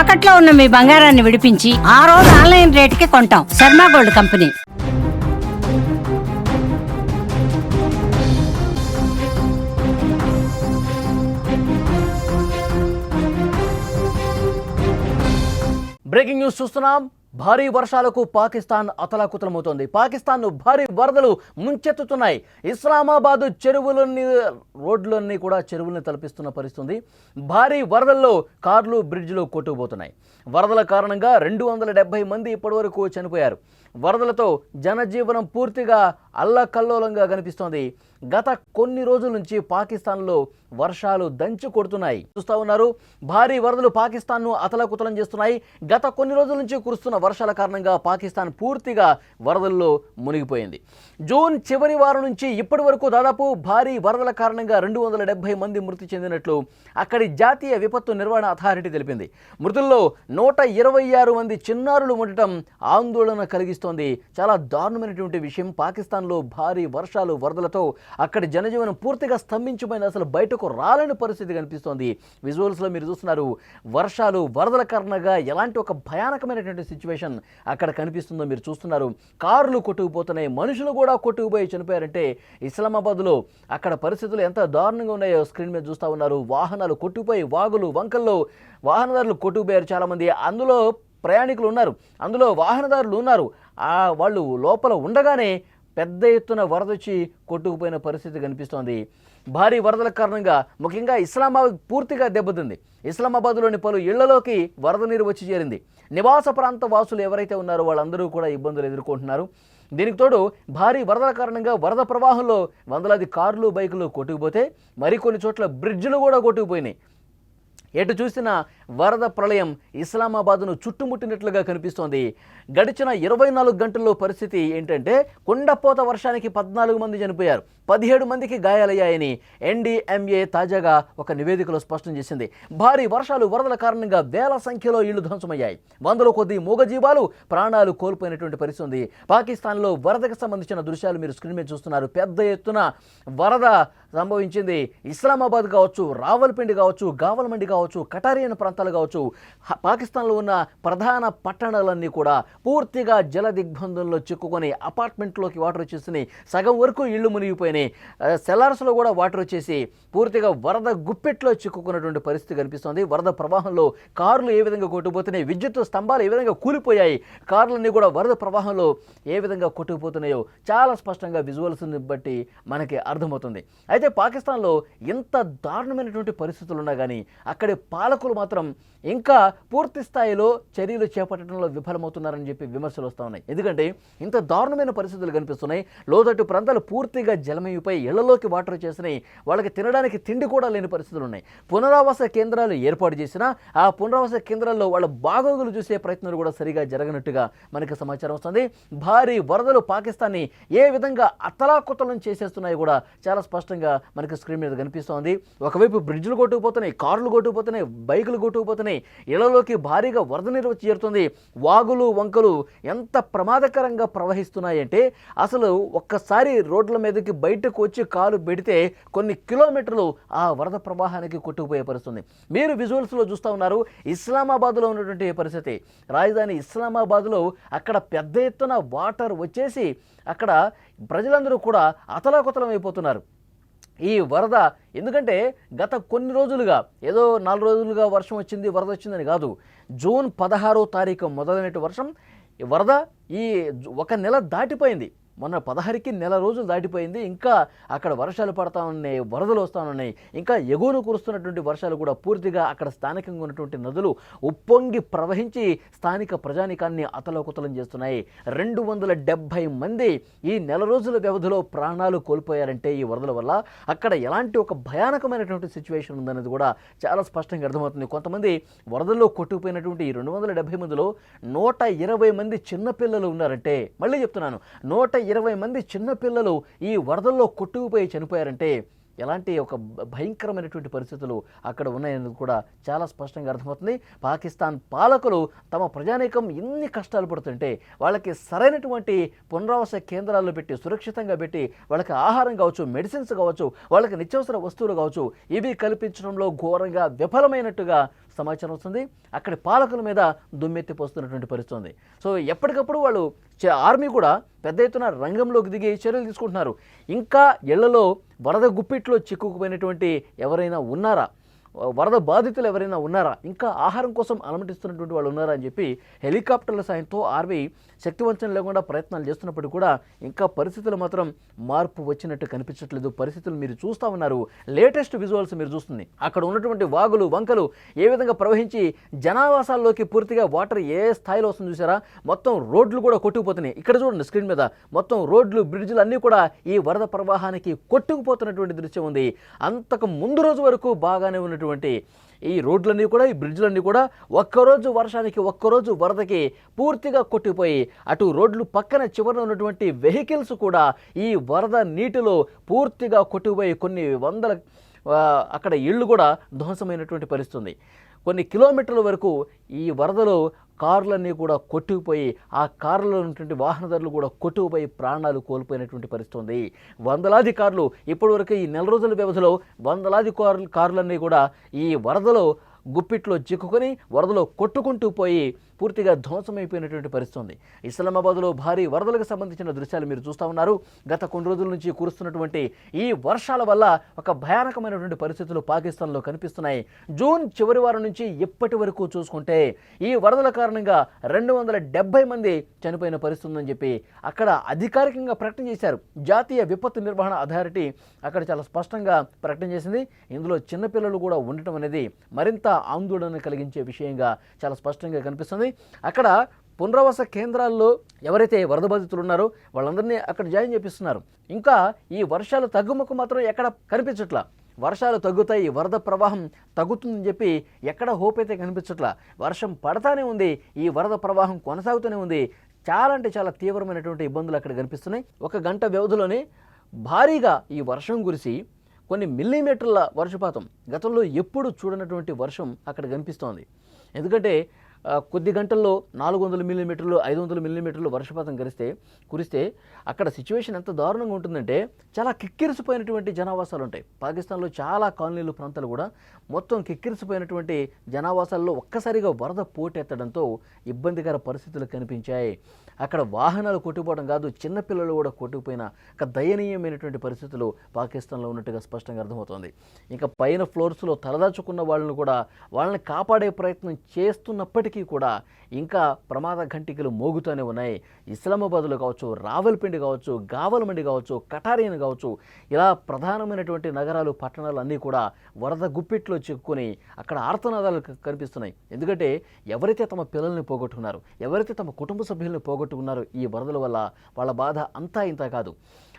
తాకట్లో ఉన్న మీ బంగారాన్ని విడిపించి ఆ రోజు ఆన్లైన్ రేటుకి కొంటాం. Sharma gold company. Breaking news చూస్తున్నాం. భారీ వర్షాలకు పాకిస్తాన్ అతలాకుతలమవుతోంది. పాకిస్తాన్ను భారీ వరదలు ముంచెత్తుతున్నాయి. ఇస్లామాబాద్ చెరువులన్నీ రోడ్లన్నీ కూడా చెరువులను తలపిస్తున్న పరిస్థితుంది. భారీ వరదల్లో కార్లు బ్రిడ్జ్లు కొట్టుకుపోతున్నాయి. వరదల కారణంగా రెండు వందల డెబ్బై మంది ఇప్పటివరకు చనిపోయారు. వరదలతో జనజీవనం పూర్తిగా అల్లకల్లోలంగా కనిపిస్తోంది. గత కొన్ని రోజుల నుంచి పాకిస్తాన్లో వర్షాలు దంచి కొడుతున్నాయి. చూస్తా ఉన్నారు భారీ వరదలు పాకిస్తాన్ను అతలకుతలం చేస్తున్నాయి. గత కొన్ని రోజుల నుంచి కురుస్తున్న వర్షాల కారణంగా పాకిస్తాన్ పూర్తిగా వరదల్లో మునిగిపోయింది. జూన్ చివరి వారం నుంచి ఇప్పటి వరకు దాదాపు భారీ వరదల కారణంగా రెండు వందల డెబ్బై మంది మృతి చెందినట్లు అక్కడి జాతీయ విపత్తు నిర్వహణ అథారిటీ తెలిపింది. మృతుల్లో నూట ఇరవై ఆరు మంది చిన్నారులు ఉండటం ఆందోళన కలిగిస్తుంది. చాలా దారుణమైనటువంటి విషయం. పాకిస్తాన్లో భారీ వర్షాలు వరదలతో అక్కడ జనజీవనం పూర్తిగా స్తంభించిపోయింది. అసలు బయటకు రాలేని పరిస్థితి కనిపిస్తోంది. విజువల్స్లో మీరు చూస్తున్నారు వర్షాలు వరదల కారణంగా ఎలాంటి ఒక భయానకమైనటువంటి సిచ్యువేషన్ అక్కడ కనిపిస్తుందో మీరు చూస్తున్నారు. కార్లు కొట్టుకుపోతున్నాయి మనుషులు కూడా కొట్టుకుపోయి చనిపోయారంటే ఇస్లామాబాద్లో అక్కడ పరిస్థితులు ఎంత దారుణంగా ఉన్నాయో స్క్రీన్ మీద చూస్తూ ఉన్నారు. వాహనాలు కొట్టుకుపోయి వాగులు వంకల్లో వాహనదారులు కొట్టుకుపోయారు చాలామంది. అందులో ప్రయాణికులు ఉన్నారు. అందులో వాహనదారులు ఉన్నారు. ఆ వాళ్ళు లోపల ఉండగానే పెద్ద ఎత్తున వరద వచ్చి కొట్టుకుపోయిన పరిస్థితి కనిపిస్తోంది. భారీ వరదల కారణంగా ముఖ్యంగా ఇస్లామాబాద్ పూర్తిగా దెబ్బతింది. ఇస్లామాబాద్లోని పలు ఇళ్ళలోకి వరద నీరు వచ్చి చేరింది. నివాస ప్రాంత వాసులు ఎవరైతే ఉన్నారో వాళ్ళందరూ కూడా ఇబ్బందులు ఎదుర్కొంటున్నారు. దీనికి తోడు భారీ వరదల కారణంగా వరద ప్రవాహంలో వందలాది కార్లు బైకులు కొట్టుకుపోతే మరికొన్ని చోట్ల బ్రిడ్జ్లు కూడా కొట్టుకుపోయినాయి. ఎటు చూసినా వరద ప్రళయం ఇస్లామాబాద్ను చుట్టుముట్టినట్లుగా కనిపిస్తోంది. గడిచిన ఇరవై నాలుగు గంటల్లో పరిస్థితి ఏంటంటే కొండపోత వర్షానికి పద్నాలుగు మంది చనిపోయారు. పదిహేడు మందికి గాయాలయ్యాయని ఎన్డీఎంఏ తాజాగా ఒక నివేదికలో స్పష్టం చేసింది. భారీ వర్షాలు వరదల కారణంగా వేల సంఖ్యలో ఇళ్ళు ధ్వంసమయ్యాయి. వందల కొద్ది మూగజీవాలు ప్రాణాలు కోల్పోయినటువంటి పరిస్థితి ఉంది. పాకిస్తాన్లో వరదకు సంబంధించిన దృశ్యాలు మీరు స్క్రీన్ మీద చూస్తున్నారు. పెద్ద ఎత్తున వరద సంభవించింది. ఇస్లామాబాద్ కావచ్చు రావల్పిండి కావచ్చు గావల్మండి కావచ్చు కటారియన్ ప్రాంతాలు కావచ్చు పాకిస్తాన్లో ఉన్న ప్రధాన పట్టణాలన్నీ కూడా పూర్తిగా జల దిగ్బంధంలో చిక్కుకొని అపార్ట్మెంట్లోకి వాటర్ వచ్చేసినాయి సగం వరకు ఇళ్ళు మునిగిపోయినాయి. సెలార్స్లో కూడా వాటర్ వచ్చేసి పూర్తిగా వరద గుప్పెట్లో చిక్కుకున్నటువంటి పరిస్థితి కనిపిస్తోంది. వరద ప్రవాహంలో కార్లు ఏ విధంగా కొట్టుకుపోతున్నాయి? విద్యుత్ స్తంభాలు ఏ విధంగా కూలిపోయాయి? కార్లన్నీ కూడా వరద ప్రవాహంలో ఏ విధంగా కొట్టుకుపోతున్నాయో చాలా స్పష్టంగా విజువల్స్ని బట్టి మనకి అర్థమవుతుంది. అయితే పాకిస్తాన్లో ఇంత దారుణమైనటువంటి పరిస్థితులు ఉన్నా కానీ అక్కడి పాలకులు మాత్రం ఇంకా పూర్తి స్థాయిలో చర్యలు చేపట్టడంలో విఫలమవుతున్నారని చెప్పి విమర్శలు వస్తూ ఉన్నాయి. ఎందుకంటే ఇంత దారుణమైన పరిస్థితులు కనిపిస్తున్నాయి. లోతట్టు ప్రాంతాలు పూర్తిగా జలమయిపోయి ఇళ్ళలోకి వాటర్ చేసినాయి వాళ్ళకి తినడానికి తిండి కూడా లేని పరిస్థితులు ఉన్నాయి. పునరావాస కేంద్రాలు ఏర్పాటు చేసినా ఆ పునరావాస కేంద్రాల్లో వాళ్ళ బాగోగులు చూసే ప్రయత్నాలు కూడా సరిగా జరగనట్టుగా మనకి సమాచారం వస్తుంది. భారీ వరదలు పాకిస్తాన్ని ఏ విధంగా అతలాకుతలం చేసేస్తున్నాయి కూడా చాలా స్పష్టంగా మనకి స్క్రీన్ మీద కనిపిస్తోంది. ఒకవైపు బ్రిడ్జ్లు కొట్టుకుపోతున్నాయి కార్లు కొట్టుకుపోతున్నాయి బైకులు కొట్టుకుపోతున్నాయి ఇళ్ళలోకి భారీగా వరద నీరు వచ్చి చేరుతుంది. వాగులు వంకలు ఎంత ప్రమాదకరంగా ప్రవహిస్తున్నాయంటే అసలు ఒక్కసారి రోడ్ల మీదకి బయటకు వచ్చి కాలు పెడితే కొన్ని కిలోమీటర్లు ఆ వరద ప్రవాహానికి కొట్టుకుపోయే పరిస్థితుంది. మీరు విజువల్స్లో చూస్తూ ఉన్నారు ఇస్లామాబాద్లో ఉన్నటువంటి పరిస్థితి. రాజధాని ఇస్లామాబాద్లో అక్కడ పెద్ద ఎత్తున వాటర్ వచ్చేసి అక్కడ ప్రజలందరూ కూడా అతలాకుతలం అయిపోతున్నారు. ఈ వరద ఎందుకంటే గత కొన్ని రోజులుగా ఏదో నాలుగు రోజులుగా వర్షం వచ్చింది వరద వచ్చిందని కాదు. జూన్ పదహారో తారీఖు మొదలైనటువంటి వర్షం వరద ఈ ఒక నెల దాటిపోయింది. మొన్న పదహారుకి నెల రోజులు దాటిపోయింది. ఇంకా అక్కడ వర్షాలు పడతా ఉన్నాయి వరదలు వస్తూ ఉన్నాయి. ఇంకా ఎగువను కురుస్తున్నటువంటి వర్షాలు కూడా పూర్తిగా అక్కడ స్థానికంగా ఉన్నటువంటి నదులు ఉప్పొంగి ప్రవహించి స్థానిక ప్రజానికాన్ని అతలోకుతలం చేస్తున్నాయి. రెండు వందల డెబ్భై మంది ఈ నెల రోజుల వ్యవధిలో ప్రాణాలు కోల్పోయారంటే ఈ వరదల వల్ల అక్కడ ఎలాంటి ఒక భయానకమైనటువంటి సిచ్యువేషన్ ఉందనేది కూడా చాలా స్పష్టంగా అర్థమవుతుంది. కొంతమంది వరదల్లో కొట్టుకుపోయినటువంటి ఈ రెండు వందల డెబ్బై మందిలో నూట ఇరవై మంది చిన్నపిల్లలు ఉన్నారంటే మళ్ళీ చెప్తున్నాను. నూట ఇరవై మంది చిన్నపిల్లలు ఈ వరదల్లో కొట్టుకుపోయి చనిపోయారంటే ఎలాంటి ఒక భయంకరమైనటువంటి పరిస్థితులు అక్కడ ఉన్నాయనేది కూడా చాలా స్పష్టంగా అర్థమవుతుంది. పాకిస్తాన్ పాలకులు తమ ప్రజానీకం ఎన్ని కష్టాలు పడుతుంటే వాళ్ళకి సరైనటువంటి పునరావాస కేంద్రాల్లో పెట్టి సురక్షితంగా పెట్టి వాళ్ళకి ఆహారం కావచ్చు మెడిసిన్స్ కావచ్చు వాళ్ళకి నిత్యావసర వస్తువులు కావచ్చు ఇవి కల్పించడంలో ఘోరంగా విఫలమైనట్టుగా సమాచారం వస్తుంది. అక్కడి పాలకుల మీద దుమ్మెత్తి పోస్తున్నటువంటి పరిస్థితి ఉంది. సో ఎప్పటికప్పుడు వాళ్ళు చ- ఆర్మీ కూడా పెద్ద ఎత్తున రంగంలోకి దిగి చర్యలు తీసుకుంటున్నారు. ఇంకా ఇళ్ళలో వరద గుప్పిట్లో చిక్కుకుపోయినటువంటి ఎవరైనా ఉన్నారా? వరద బాధితులు ఎవరైనా ఉన్నారా? ఇంకా ఆహారం కోసం అలమటిస్తున్నటువంటి వాళ్ళు ఉన్నారా అని చెప్పి హెలికాప్టర్ల సాయంతో ఆర్బీఐ శక్తివంచన లేకుండా ప్రయత్నాలు చేస్తున్నప్పటికీ కూడా ఇంకా పరిస్థితులు మాత్రం మార్పు వచ్చినట్టు కనిపించట్లేదు. పరిస్థితులు మీరు చూస్తూ ఉన్నారు. లేటెస్ట్ విజువల్స్ మీరు చూస్తుంది. అక్కడ ఉన్నటువంటి వాగులు వంకలు ఏ విధంగా ప్రవహించి జనావాసాల్లోకి పూర్తిగా వాటర్ ఏ స్థాయిలో వస్తుంది చూసారా మొత్తం రోడ్లు కూడా కొట్టుకుపోతున్నాయి. ఇక్కడ చూడండి స్క్రీన్ మీద. మొత్తం రోడ్లు బ్రిడ్జ్లు అన్నీ కూడా ఈ వరద ప్రవాహానికి కొట్టుకుపోతున్నటువంటి దృశ్యం ఉంది. అంతకు ముందు రోజు వరకు బాగానే ఉన్నటువంటి ఈ రోడ్లన్నీ కూడా ఈ బ్రిడ్జ్లన్నీ కూడా ఒక్కరోజు వర్షానికి ఒక్కరోజు వరదకి పూర్తిగా కొట్టిపోయి అటు రోడ్లు పక్కన చివరన ఉన్నటువంటి వెహికల్స్ కూడా ఈ వరద నీటిలో పూర్తిగా కొట్టిపోయి కొన్ని వందల అక్కడ ఇళ్ళు కూడా ధ్వంసమైనటువంటి పరిస్థితుంది. కొన్ని కిలోమీటర్ల వరకు ఈ వరదలో కార్లన్నీ కూడా కొట్టుకుపోయి ఆ కార్లలో ఉన్నటువంటి వాహనదారులు కూడా కొట్టుకుపోయి ప్రాణాలు కోల్పోయినటువంటి పరిస్థితి ఉంది. వందలాది కార్లు ఇప్పటివరకు ఈ నెల రోజుల వ్యవధిలో వందలాది కార్లు కార్లన్నీ కూడా ఈ వరదలో గుప్పిట్లో చిక్కుకొని వరదలో కొట్టుకుంటూ పోయి పూర్తిగా ధ్వంసమైపోయినటువంటి పరిస్థితి ఉంది ఇస్లామాబాద్లో భారీ వరదలకు సంబంధించిన దృశ్యాలు మీరు చూస్తూ ఉన్నారు. గత కొన్ని రోజుల నుంచి కురుస్తున్నటువంటి ఈ వర్షాల వల్ల ఒక భయానకమైనటువంటి పరిస్థితులు పాకిస్తాన్లో కనిపిస్తున్నాయి. జూన్ చివరి వారం నుంచి ఇప్పటి వరకు చూసుకుంటే ఈ వరదల కారణంగా రెండు వందల డెబ్బై మంది చనిపోయిన పరిస్థితి ఉందని చెప్పి అక్కడ అధికారికంగా ప్రకటన చేశారు. జాతీయ విపత్తు నిర్వహణ అథారిటీ అక్కడ చాలా స్పష్టంగా ప్రకటన చేసింది. ఇందులో చిన్నపిల్లలు కూడా ఉండటం అనేది మరింత ఆందోళన కలిగించే విషయంగా చాలా స్పష్టంగా కనిపిస్తుంది. అక్కడ పునరావాస కేంద్రాల్లో ఎవరైతే వరద బాధితులు ఉన్నారో వాళ్ళందరినీ అక్కడ జాయిన్ చేపిస్తున్నారు. ఇంకా ఈ వర్షాలు తగ్గుముఖం మాత్రం ఎక్కడ కనిపించట్లా? వర్షాలు తగ్గుతాయి వరద ప్రవాహం తగ్గుతుందని చెప్పి ఎక్కడ హోప్ అయితే కనిపించట్లా? వర్షం పడతానే ఉంది ఈ వరద ప్రవాహం కొనసాగుతూనే ఉంది. చాలా అంటే చాలా తీవ్రమైనటువంటి ఇబ్బందులు అక్కడ కనిపిస్తున్నాయి. ఒక గంట వ్యవధిలోనే భారీగా ఈ వర్షం కురిసి కొన్ని మిల్లీమీటర్ల వర్షపాతం. గతంలో ఎప్పుడు చూడనటువంటి వర్షం అక్కడ కనిపిస్తోంది. ఎందుకంటే కొద్ది గంటల్లో నాలుగు వందల మిల్లీమీటర్లు ఐదు వందల మిల్లీమీటర్లు వర్షపాతం కురిస్తే కురిస్తే అక్కడ సిచ్యువేషన్ ఎంత దారుణంగా ఉంటుందంటే చాలా కిక్కిరిసిపోయినటువంటి జనావాసాలు ఉంటాయి. పాకిస్తాన్లో చాలా కాలనీలు ప్రాంతాలు కూడా మొత్తం కిక్కిరిసిపోయినటువంటి జనావాసాల్లో ఒక్కసారిగా వరద పోటెత్తడంతో ఇబ్బందికర పరిస్థితులు కనిపించాయి. అక్కడ వాహనాలు కొట్టుకుపోవడం కాదు చిన్నపిల్లలు కూడా కొట్టుకుపోయిన ఒక దయనీయమైనటువంటి పరిస్థితులు పాకిస్తాన్లో ఉన్నట్టుగా స్పష్టంగా అర్థమవుతోంది. ఇంకా పైన ఫ్లోర్స్లో తలదాచుకున్న వాళ్ళని కూడా వాళ్ళని కాపాడే ప్రయత్నం చేస్తున్నప్పటికీ కూడా ఇంకా ప్రమాద ఘంటికలు మోగుతూనే ఉన్నాయి. ఇస్లామాబాద్లో కావచ్చు రావల్పిండి కావచ్చు గావలమండి కావచ్చు కటారియన్ కావచ్చు ఇలా ప్రధానమైనటువంటి నగరాలు పట్టణాలు అన్నీ కూడా వరద గుప్పిట్లో చిక్కుకొని అక్కడ ఆర్తనాదాలు కనిపిస్తున్నాయి. ఎందుకంటే ఎవరైతే తమ పిల్లల్ని పోగొట్టుకున్నారు ఎవరైతే తమ కుటుంబ సభ్యుల్ని పోగొట్టుకున్నారు ఈ వరదల వల్ల వాళ్ళ బాధ అంతా ఇంత కాదు.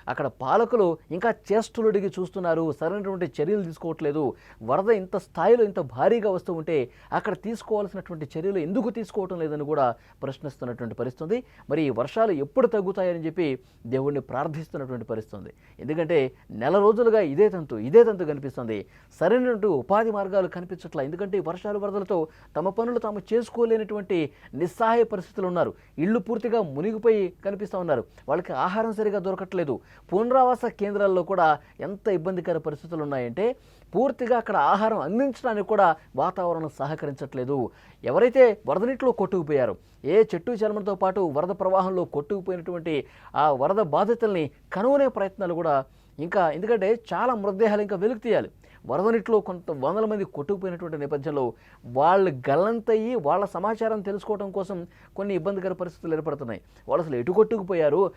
అక్కడ పాలకులు ఇంకా చేష్టలుడిగి చూస్తున్నారు. సరైనటువంటి చర్యలు తీసుకోవట్లేదు. వరద ఇంత స్థాయిలో ఇంత భారీగా వస్తూ ఉంటే అక్కడ తీసుకోవాల్సినటువంటి చర్యలు ఎందుకు తీసుకోవటం లేదని కూడా ప్రశ్నిస్తున్నటువంటి పరిస్థితుంది. మరి ఈ వర్షాలు ఎప్పుడు తగ్గుతాయని చెప్పి దేవుణ్ణి ప్రార్థిస్తున్నటువంటి పరిస్థితుంది. ఎందుకంటే నెల రోజులుగా ఇదే తంతు ఇదే తంతు కనిపిస్తుంది. సరైనటువంటి ఉపాధి మార్గాలు కనిపించట్లా. ఎందుకంటే వర్షాలు వరదలతో తమ పనులు తాము చేసుకోలేనటువంటి నిస్సహాయ పరిస్థితులు ఉన్నారు. ఇళ్ళు పూర్తిగా మునిగిపోయి కనిపిస్తూ ఉన్నారు. వాళ్ళకి ఆహారం సరిగా దొరకట్లేదు. పునరావాస కేంద్రాల్లో కూడా ఎంత ఇబ్బందికర పరిస్థితులు ఉన్నాయంటే పూర్తిగా అక్కడ ఆహారం అందించడానికి కూడా వాతావరణం సహకరించట్లేదు. ఎవరైతే వరద నీటిలో కొట్టుకుపోయారు ఏ చెట్టు చర్మంతో పాటు వరద ప్రవాహంలో కొట్టుకుపోయినటువంటి ఆ వరద బాధితుల్ని కనుగొనే ప్రయత్నాలు కూడా ఇంకా ఎందుకంటే చాలా మృతదేహాలు ఇంకా వెలుగు తీయాలి. వరద నీటిలో కొంత వందల మంది కొట్టుకుపోయినటువంటి నేపథ్యంలో వాళ్ళు గల్లంతయ్యి వాళ్ళ సమాచారం తెలుసుకోవడం కోసం కొన్ని ఇబ్బందికర పరిస్థితులు ఏర్పడుతున్నాయి. వాళ్ళు అసలు ఎటు కొట్టుకుపోయారు?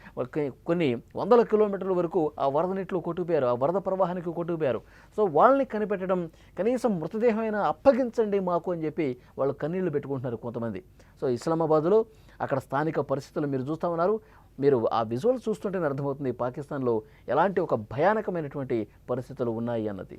కొన్ని వందల కిలోమీటర్ల వరకు ఆ వరద నీటిలో కొట్టుకుపోయారు ఆ వరద ప్రవాహానికి కొట్టుకుపోయారు. సో వాళ్ళని కనిపెట్టడం కనీసం మృతదేహమైన అప్పగించండి మాకు అని చెప్పి వాళ్ళు కన్నీళ్ళు పెట్టుకుంటున్నారు కొంతమంది. సో ఇస్లామాబాద్లో అక్కడ స్థానిక పరిస్థితులు మీరు చూస్తూ ఉన్నారు. మీరు ఆ విజువల్ చూస్తుంటేనే అర్థమవుతుంది పాకిస్తాన్లో ఎలాంటి ఒక భయానకమైనటువంటి పరిస్థితులు ఉన్నాయి అన్నది.